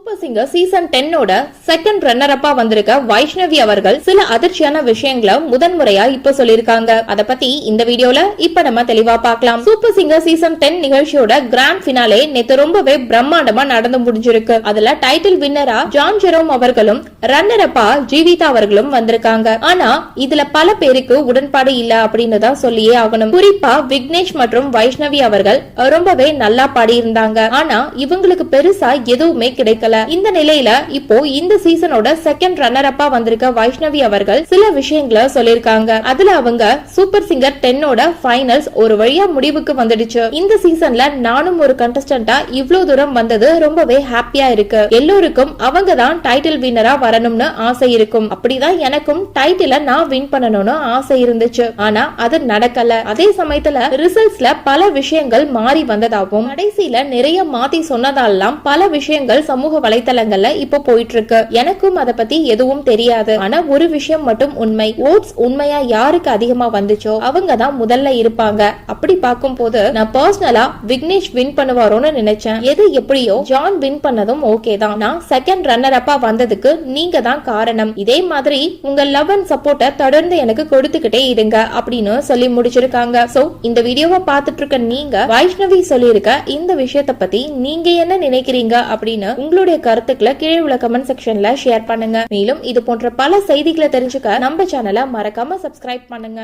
Super singer season டென்னோட second runner அப்பா வந்திருக்க வைஷ்ணவி அவர்கள் சில அதிர்ச்சியான விஷயங்களை முதன்முறையா இப்ப சொல்லிருக்காங்க அத பத்தி இந்த வீடியோல இப்ப நம்ம தெளிவா பார்க்கலாம். சூப்பர் சிங்கர் சீசன் டென் நிகழ்ச்சியோட கிராண்ட் பினாலே நேத்து ரொம்பவே பிரம்மாண்டமா நடந்து முடிஞ்சிருக்கு. அதுல டைட்டில் வின்னரா ஜான் ஜெரோம் அவர்களும் ரன்னர் அப்பா ஜீவிதா அவர்களும் வந்திருக்காங்க. ஆனா இதுல பல பேருக்கு உடன்பாடு இல்ல அப்படின்னு தான் சொல்லியே ஆகணும். குறிப்பா விக்னேஷ் மற்றும் வைஷ்ணவி அவர்கள் ரொம்பவே நல்லா பாடியிருந்தாங்க. ஆனா இவங்களுக்கு பெருசா எதுவுமே கிடைக்கல. இந்த நிலையில இப்போ இந்த சீசனோட செகண்ட் ரன்னர் அப்பா வந்திருக்க வைஷ்ணவி அவர்கள் சில விஷயங்களை சொல்லிருக்காங்க அதுல அவங்க சூப்பர் சிங்கர் டென்னோட ஃபைனல்ஸ் ஒரு வழியா முடிவுக்கு வந்துடுச்சு. இந்த சீசன்ல நானும் ஒரு கண்டஸ்டன்டா இவ்வளவு தூரம் வந்தது ரொம்பவே ஹாப்பியா இருக்கு. எல்லோருக்கும் அவங்க தான் டைட்டில் வின்னரா வரணும்னு ஆசை இருக்கும். அப்படிதான் எனக்கும் டைட்டில நான் வின் பண்ணணும்னு ஆசை இருந்துச்சு. ஆனா அது நடக்கல. அதே சமயத்துல ரிசல்ட்ஸ்ல பல விஷயங்கள் மாறி வந்ததாகவும் கடைசியில நிறைய மாத்தி சொன்னதாலாம் பல விஷயங்கள் சமூக வலைத்தளங்கள்ல இப்ப போயிட்டு இருக்கு எனக்கும் அத பத்தி எதுவும் தெரியாது. ஆனா ஒரு விஷயம் மட்டும் உண்மை. ஓட்ஸ் உண்மையா யாருக்கு அதிகமா வந்துச்சோ அவங்க தான் முதல்ல இருப்பாங்க. அப்படி பார்க்கும் போது நான் பர்சனலா விக்னேஷ் வின் பண்ணுவாரோன்னு நினைச்சேன். எது எப்படியோ ஜான் வின் பண்ணதும் ஓகே தான். நான் செகண்ட் ரன்னர் அப்பா வந்ததுக்கு நீங்க தான் காரணம். இதே மாதிரி உங்க லவ் அண்ட் சப்போர்ட்டை தொடர்ந்து எனக்கு கொடுத்துக்கிட்டே இருங்க அப்படின்னு சொல்லி முடிச்சிருக்காங்க. சோ இந்த வீடியோவை பார்த்துட்டு இருக்க நீங்க வைஷ்ணவி சொல்லியிருக்க இந்த விஷயத்தை பத்தி நீங்க என்ன நினைக்கிறீங்க அப்படின்னு உங்களுடைய உங்களுடைய கருத்துக்களை கீழே உள்ள கமெண்ட் செக்ஷன்ல ஷேர் பண்ணுங்க. மேலும் இது போன்ற பல செய்திகளை தெரிஞ்சுக்க நம்ம சேனலை மறக்காம சப்ஸ்கிரைப் பண்ணுங்க.